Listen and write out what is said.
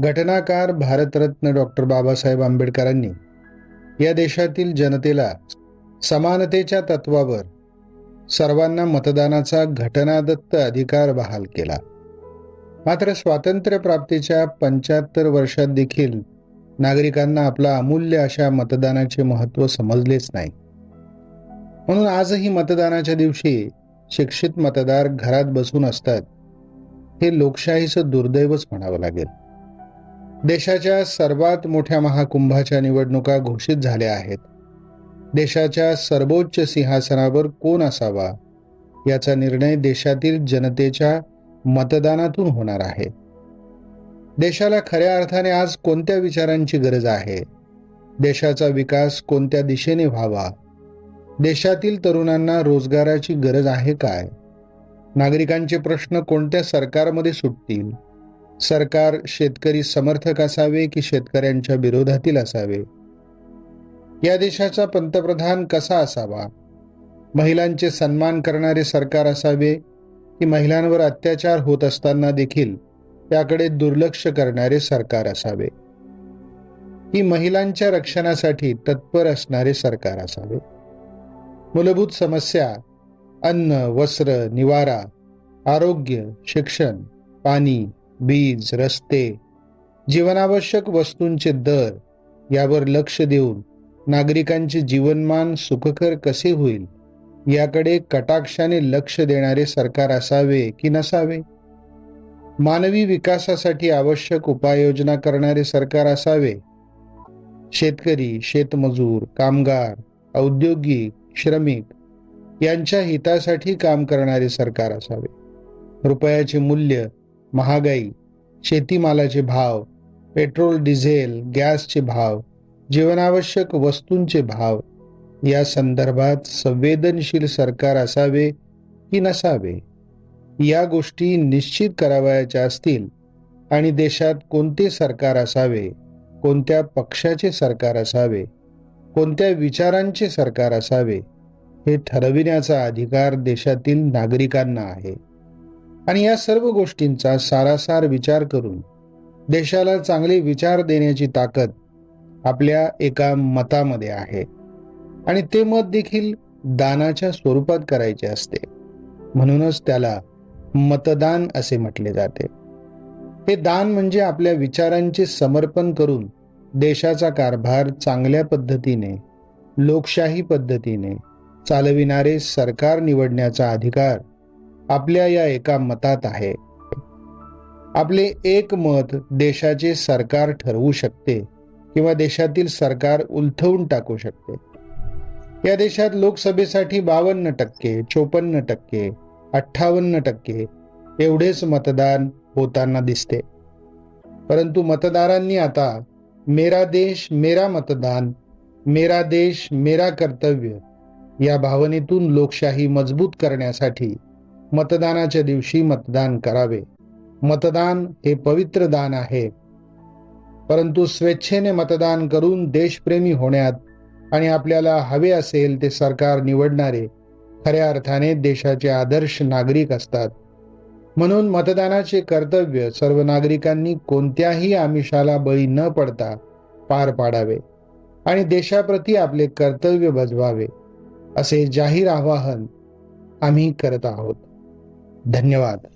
घटनाकार Bharat Ratna doctor Babasaheb आंबेडकरांनी या देशातील जनतेला समानतेच्या तत्वावर सर्वांना मतदानाचा घटनादत्त अधिकार बहाल केला. मात्र स्वातंत्र्यप्राप्तीच्या पंच्याहत्तर वर्षात देखील नागरिकांना आपला अमूल्य अशा मतदानाचे महत्त्व समजलेच नाही. म्हणून आजही मतदानाच्या दिवशी शिक्षित मतदार घरात बसून असतात हे लोकशाहीचं दुर्दैवच म्हणावं लागेल. देशाच्या सर्वात मोठ्या महाकुंभाच्या निवडणुका घोषित झाल्या आहेत. देशाच्या सर्वोच्च सिंहासनावर कोण असावा याचा निर्णय देशातील जनतेच्या मतदानातून होणार आहे. देशाला खऱ्या अर्थाने आज कोणत्या विचारांची गरज आहे? देशाचा विकास कोणत्या दिशेने व्हावा? देशातील तरुणांना रोजगाराची गरज आहे काय? नागरिकांचे प्रश्न कोणत्या सरकारमध्ये सुटतील? सरकार शेतकरी समर्थक असावे की शेतकऱ्यांच्या विरोधातील असावे? या देशाचा पंतप्रधान कसा असावा? महिलांचे सन्मान करणारे सरकार असावे की महिलांवर अत्याचार होत असताना देखील त्याकडे दुर्लक्ष करणारे सरकार असावे? ही महिलांच्या रक्षणासाठी तत्पर असणारे सरकार असावे? मूलभूत समस्या अन्न वस्त्र निवारा आरोग्य शिक्षण पाणी वीज रस्ते जीवनावश्यक वस्तूंचे दर यावर लक्ष देऊन नागरिकांचे जीवनमान सुखकर कसे होईल याकडे कटाक्षाने लक्ष देणारे सरकार असावे की नसावे? मानवी विकासासाठी आवश्यक उपाययोजना करणारे सरकार असावे? शेतकरी शेतमजूर कामगार औद्योगिक श्रमिक यांच्या हितासाठी काम करणारे सरकार असावे. रुपयाचे मूल्य महागाई शेतीमालाचे भाव पेट्रोल डिझेल गॅसचे भाव जीवनावश्यक वस्तूंचे भाव या संदर्भात संवेदनशील सरकार असावे की नसावे? या गोष्टी निश्चित करावयाच्या असतील आणि देशात कोणते सरकार असावे कोणत्या पक्षाचे सरकार असावे कोणत्या विचारांचे सरकार असावे हे ठरविण्याचा अधिकार देशातील नागरिकांना आहे. आणि या सर्व गोष्टींचा सारासार विचार करून देशाला चांगले विचार देण्याची ताकद आपल्या एका मतामध्ये आहे. आणि ते मत देखील दानाच्या स्वरूपात करायचे असते. म्हणूनच त्याला मतदान असे म्हटले जाते. हे दान म्हणजे आपल्या विचारांचे समर्पण करून देशाचा कारभार चांगल्या पद्धतीने लोकशाही पद्धतीने चालविणारे सरकार निवडण्याचा अधिकार आपल्या या एका मतात आहे. आपले एक मत देशाचे सरकार ठरवू शकते किंवा देशातील सरकार उलथवून टाकू शकते. या देशात लोकसभेसाठी बावन्न टक्के चोपन्न टक्के अठ्ठावन्न टक्के एवढेच मतदान होताना दिसते. परंतु मतदारांनी आता मेरा देश मेरा मतदान मेरा देश मेरा कर्तव्य या भावनेतून लोकशाही मजबूत करण्यासाठी मतदानाच्या दिवशी मतदान करावे. मतदान हे पवित्र दान आहे. परंतु स्वेच्छेने मतदान करून देशप्रेमी होण्यात आणि आपल्याला हवे असेल ते सरकार निवडणारे खऱ्या अर्थाने देशाचे आदर्श नागरिक असतात. म्हणून मतदानाचे कर्तव्य सर्व नागरिकांनी कोणत्याही आमिषाला बळी न पडता पार पाडावे आणि देशाप्रती आपले कर्तव्य बजवावे असे जाहीर आवाहन आम्ही करत आहोत. धन्यवाद.